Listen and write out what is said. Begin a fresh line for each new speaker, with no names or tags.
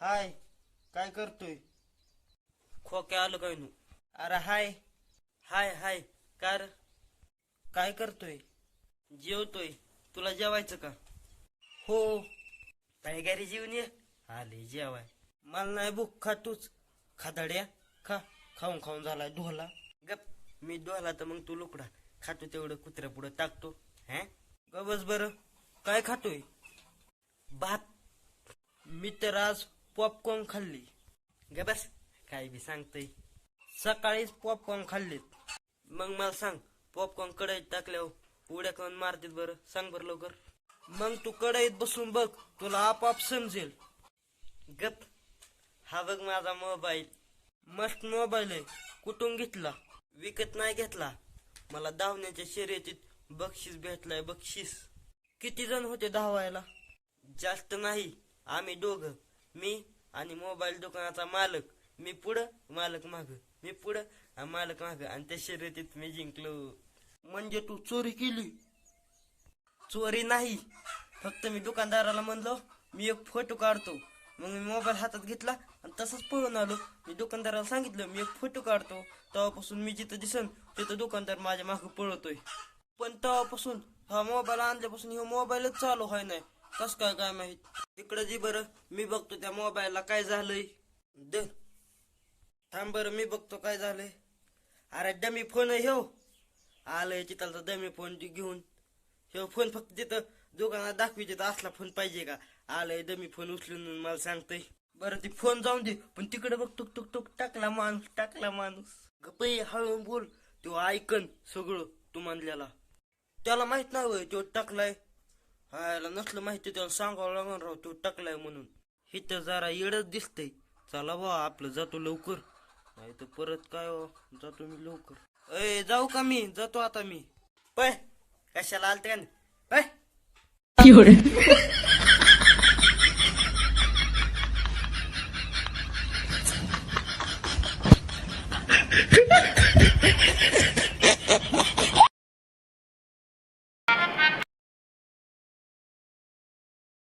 हाय काय करतोय? खोक्या आलं काय नू? अरे हाय. हाय हाय कार काय करतोय? जेवतोय. तुला जेवायचं का? हो. काय घरी जेवून ये? आले जेवाय. मला नाही भूक खा तूच. खादाड्या खा. खाऊन खाऊन झालाय धुला गप. मी धुला तर मग तू लुकडा. खातो तेवढं कुत्र्या पुढं टाकतो. हा? गबस बर. काय खातोय? भात. मी तर आज पॉपकॉर्न खाल्ली. ग बस काय बी सांगतय. सकाळीच पॉपकॉर्न खाल्लीत. मग मला सांग पॉपकॉर्न कढईत टाकल्यावर उड्या खाऊन मारतील बरं. सांग बरं लवकर. मग तू कढईत बसून बघ तुला आपाप समजेल. गप. हा बघ माझा मोबाईल मस्त मोबाईल आहे. कुठून घेतला? विकत नाही घेतला. मला धावण्याच्या शर्यतीत बक्षीस भेटलाय बक्षीस. किती जण होते धावायला? जास्त नाही. आम्ही दोघं. मी आणि मोबाईल दुकानाचा मालक. मी पुढं मालक माग. मी पुढं मालक माग. आणि त्या शर्यतीत मी जिंकलो. म्हणजे तू चोरी केली? चोरी नाही. फक्त मी दुकानदाराला म्हणलो मी एक फोटो काढतो. मग मी मोबाईल हातात घेतला आणि तसंच पळून आलो. मी दुकानदाराला सांगितलं मी एक फोटो काढतो. तेव्हापासून मी जिथं दिसन तिथं दुकानदार माझ्या मागं पळतोय. पण तेव्हापासून हा मोबाईल आणल्यापासून हा मोबाईलच चालू व्हाय नाही कस काय काय माहीत? तिकडं जी बरं मी बघतो त्या मोबाईलला काय झालंय. दे. थांब बरं मी बघतो काय झालंय. अरे डमी फोन आहे हो. आलंय चितालचा डमी फोन घेऊन. हे फोन फक्त तिथं दुकानात दाखवी तिथं असला फोन पाहिजे का? आलंय डमी फोन उचलून मला सांगतय. बरं ती फोन जाऊन दे पण तिकडे बघ टुक टुक टुक टाकला माणूस टाकला माणूस. गपई हळू बोल. तो ऐकन सगळं तू म्हणलेला. त्याला माहीत नाही तो टाकलाय. हायला नसलं माहिती त्याला सांगावं लागणार राव तो टाकलाय म्हणून. इथं जरा येडच दिसतंय. चला बा आपलं जातो लवकर. नाही तर परत काय हो, जातो मी लवकर. अय जाऊ का मी? जातो आता मी. पय कशाला आलते का नाही? पय
有人，